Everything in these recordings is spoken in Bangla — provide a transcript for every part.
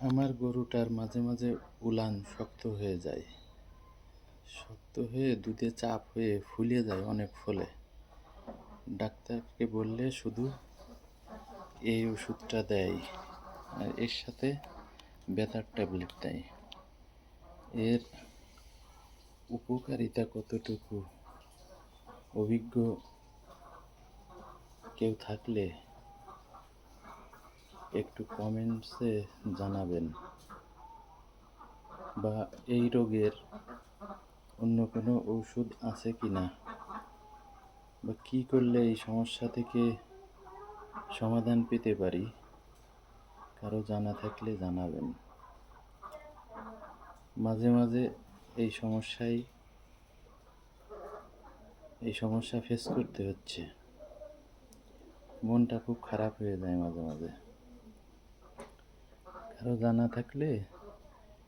আমার গরুটার মাঝে মাঝে উলান শক্ত হয়ে যায়। শক্ত হয়ে দুধে চাপ হয়ে ফুলে যায় অনেক ফলে। ডাক্তারকে বললে শুধু এই ওষুধটা দেয় আর এর সাথে ব্যথার ট্যাবলেট দেয়। এর উপকারিতা কতটুকু? অভিজ্ঞ কেউ থাকলে একটু কমেন্টসে জানাবেন। বা এই রোগের অন্য কোনো ওষুধ আছে কি না? বা কী করলে এই সমস্যা থেকে সমাধান পেতে পারি? কারও জানা থাকলে জানাবেন। মাঝে মাঝে এই সমস্যায় এই সমস্যা ফেস করতে হচ্ছে। মনটা খুব খারাপ হয়ে যায় মাঝে মাঝে। কারও জানা থাকলে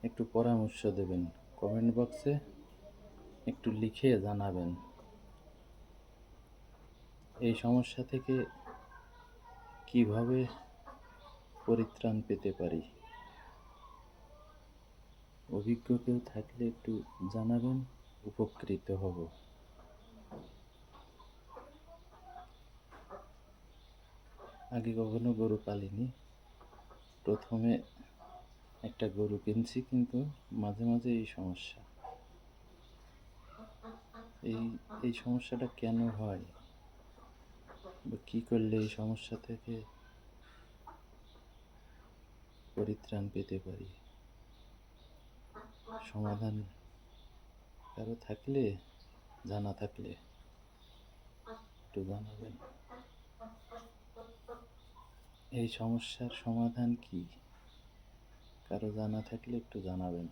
একটু পরামর্শ দেবেন। কমেন্ট বক্সে একটু লিখে জানাবেন। এই সমস্যা থেকে কীভাবে পরিত্রাণ পেতে পারি? অভিজ্ঞ কেউ থাকলে একটু জানাবেন, উপকৃত হব। আগে কখনো গরু পালিনি। প্রথমে একটা গরু কিনছি কিন্তু মাঝে মাঝে এই সমস্যা। এই এই সমস্যাটা কেন হয়? বা কী করলে এই সমস্যা থেকে পরিত্রাণ পেতে পারি? সমাধান কারও থাকলে, জানা থাকলে একটু জানাবেন। এই সমস্যার সমাধান কি? কারও জানা থাকলে একটু জানাবেন।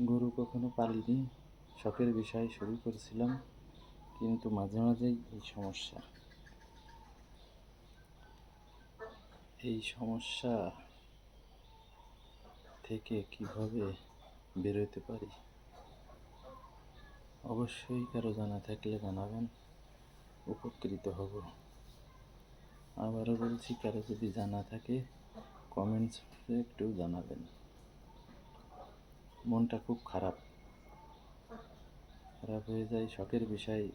গরু কখনো পালিনি শখের বিষয়ে শুরু করেছিলাম কিন্তু মাঝে মাঝেই এই সমস্যা। এই সমস্যা থেকে কীভাবে বেরোতে পারি? অবশ্যই কারও জানা থাকলে জানাবেন। উপকৃত হব। আবারও বলছি, কারও যদি জানা থাকে কমেন্টসে একটু জানাবেন। মনটা খুব খারাপ। খারাপ হয়ে যায়, শখের বিষয়,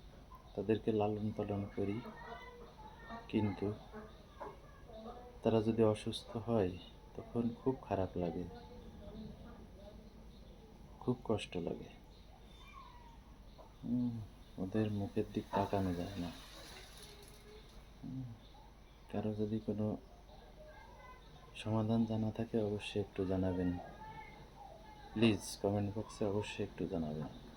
তাদেরকে লালন পালন করি। কিন্তু তারা যদি অসুস্থ হয়, তখন খুব খারাপ লাগে। খুব কষ্ট লাগে। ওদের মুখের দিক তাকানো যায় না। কারও যদি কোনো সমাধান জানা থাকে, অবশ্যই একটু জানাবেন। প্লিজ, কমেন্ট বক্সে অবশ্যই একটু জানাবেন।